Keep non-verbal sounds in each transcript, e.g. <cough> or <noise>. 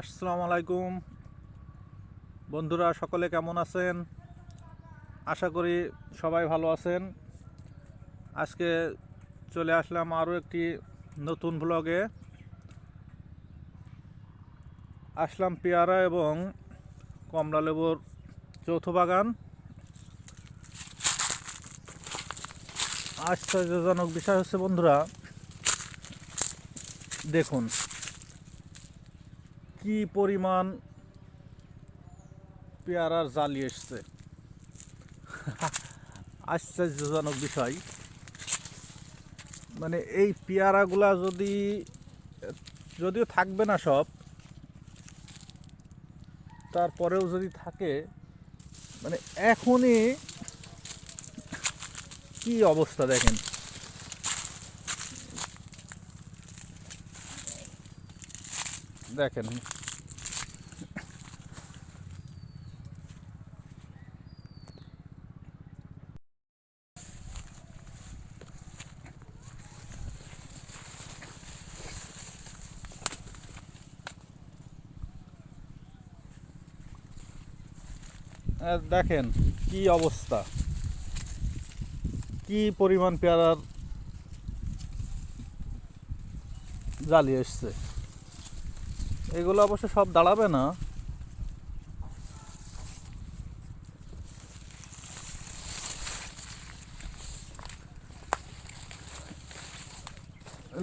আসসালামু আলাইকুম। বন্ধুরা, সকলে কেমন আছেন? আশা করি সবাই ভালো আছেন। আজকে চলে আসলাম আরও একটি নতুন ব্লগে আসলাম পেয়ারা এবং কমলা লেবুর যৌথ বাগান। আশ্চর্যজনক বিষয় হচ্ছে বন্ধুরা, দেখুন কি পরিমাণ পেয়ারার জালি এসছে? <laughs> আশ্চর্যজনক বিষয়। মানে এই পেয়ারাগুলা যদি, যদিও থাকবে না সব, তারপরেও যদি থাকে মানে এখনই কি অবস্থা দেখেন? দেখেন। দেখেন কি অবস্থা। কি পরিমাণ পেয়ারার জালি এসছে। এগুলো অবশ্য সব দাঁড়াবে না।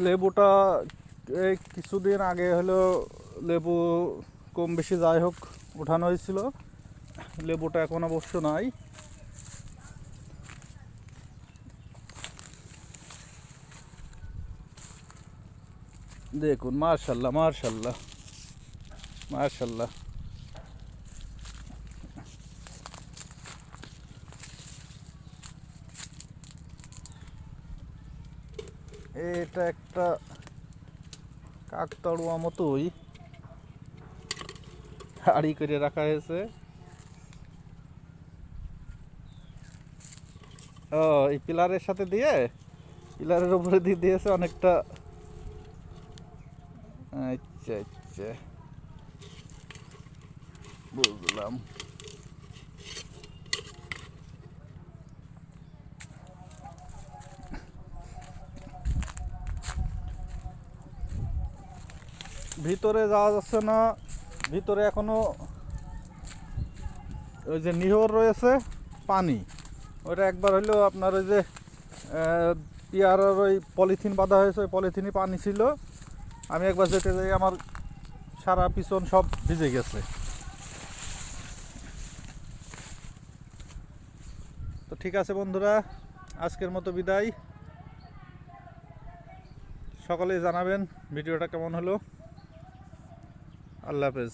লেবুটা এই কিছুদিন আগে হলো লেবু কম বেশি যাই হোক উঠানো হয়েছিল। লেবুটা এখন অবশ্য নাই। দেখুন মার্শাল্লাহ মার্শাল্লাহ মার্শাল্লাহ এটা একটা কাকতাড়ুয়া মতোই হাড়ি করে রাখা হয়েছে। ও, এই পিলারের সাথে দিয়ে? পিলারের উপরে দিয়ে দিয়েছে অনেকটা। আচ্ছা আচ্ছা। ভিতরে যাওয়া যাচ্ছে না। ভিতরে এখনও ওই যে নিহর রয়েছে, পানি। ওটা একবার হইলেও আপনার ওই যে পেয়ারার ওই পলিথিন বাঁধা হয়েছে, ওই পলিথিনে পানি ছিল। আমি একবার যেতে যাই, আমার সারা পিছন সব ভিজে গেছে। তো ঠিক আছে বন্ধুরা আজকের মতো বিদায়। সকলেই জানাবেন ভিডিওটা কেমন হলো। আল্লাহ হাফেজ।